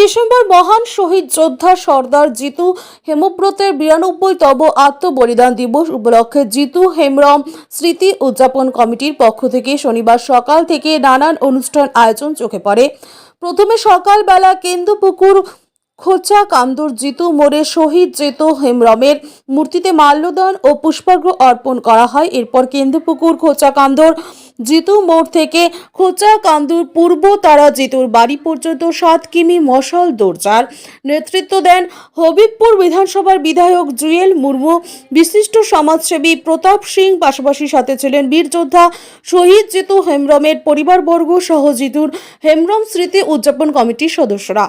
December মহান শহীদ যোদ্ধা সর্দার জিতু হেমব্রতের বিরানব্বইতম আত্মবলিদান দিবস উপলক্ষে জিতু হেমরম স্মৃতি উদযাপন কমিটির পক্ষ থেকে শনিবার সকাল থেকে নানান অনুষ্ঠান আয়োজন চোখে পড়ে। প্রথমে সকালবেলা কেন্দুপুকুর, খোঁচা, কান্দুর, জিতু মোড়ে শহীদ জিতু হেমরমের মূর্তিতে মাল্যদান ও পুষ্পার্ঘ্য অর্পণ করা হয়। এরপর কেন্দুপুকুর, খোঁচা, কান্দর জিতু মোড় থেকে খোঁচা কান্দুর পূর্ব তারা জিতুর বাড়ি পর্যন্ত সাত কিমি মশাল দৌড়চার নেতৃত্ব দেন হবিবপুর বিধানসভার বিধায়ক জুয়েল মুর্মু। বিশিষ্ট সমাজসেবী প্রতাপ সিং পাশাপাশি সাথে ছিলেন বীর যোদ্ধা শহীদ জিতু হেমরমের পরিবারবর্গ সহ জিতুর হেমরম স্মৃতি উদযাপন কমিটির সদস্যরা।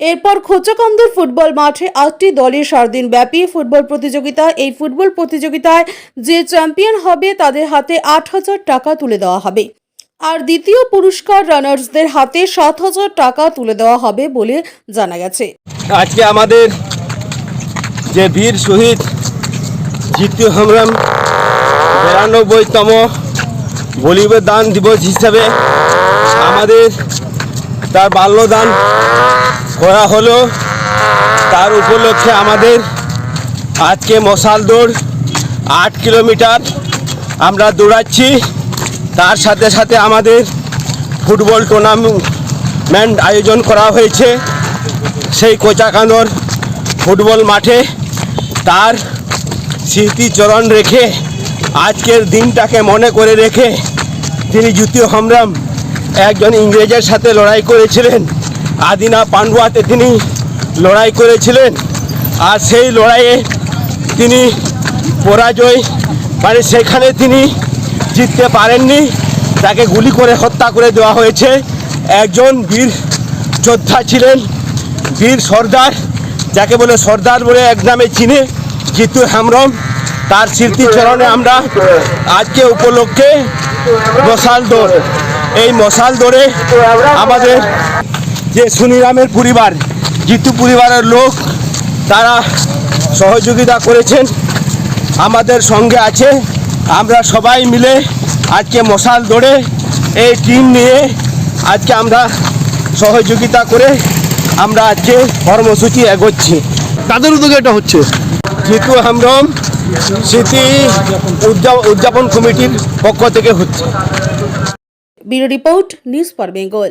এরপর খোঁচাকান্দুর ফুটবল মাঠে আটটি দলের সাত দিন ব্যাপী ফুটবল প্রতিযোগিতা। এই ফুটবল প্রতিযোগিতায় যে চ্যাম্পিয়ন হবে, তাদের হাতে আট হাজার টাকা তুলে দেওয়া হবে। আর দ্বিতীয় পুরস্কার রানার্সদের হাতে সাত হাজার টাকা তুলে দেওয়া হবে বলে জানা গেছে। আজকে আমাদের যে বীর শহীদ জিতু হেমরম বিরানব্বইতম বলিদান দিবস হিসাবে আমাদের তার বাল্যদান করা হলো, তার উপলক্ষে আমাদের আজকে মশাল দৌড়, আট কিলোমিটার আমরা দৌড়াচ্ছি। তার সাথে সাথে আমাদের ফুটবল টুর্নামেন্ট আয়োজন করা হয়েছে সেই কোচাকানোর ফুটবল মাঠে। তার স্মৃতিচরণ রেখে, আজকের দিনটাকে মনে করে রেখে তিনি জ্যোতি সংগ্রাম একজন ইংরেজের সাথে লড়াই করেছিলেন। আদিনা পান্ডুয়াতে তিনি লড়াই করেছিলেন। আর সেই লড়াইয়ে তিনি পরাজয় মানে সেখানে তিনি জিততে পারেননি। তাকে গুলি করে হত্যা করে দেওয়া হয়েছে। একজন বীর যোদ্ধা ছিলেন, বীর সর্দার, যাকে বলে সর্দার বলে এক নামে চিনে জিতু হেমরম তার স্মৃতিচরণে আমরা আজকে উপলক্ষে মশাল দৌড়। এই মশাল দৌড়ে আমাদের যে সুনিরামের পরিবার জিতু পরিবারের লোক তারা সহযোগিতা করেছেন। আমাদের সঙ্গে আছে। আমরা সবাই মিলে আজকে মশাল দৌড়ে এই টিম নিয়ে আজকে আমরা সহযোগিতা করে আমরা আজকে কর্মসূচি এগোচ্ছি। তাদের উদ্যোগে এটা হচ্ছে? জিতু হেমরম স্মৃতি উদযা- উদযাপন কমিটির পক্ষ থেকে হচ্ছে। Bureau report news for Bengal.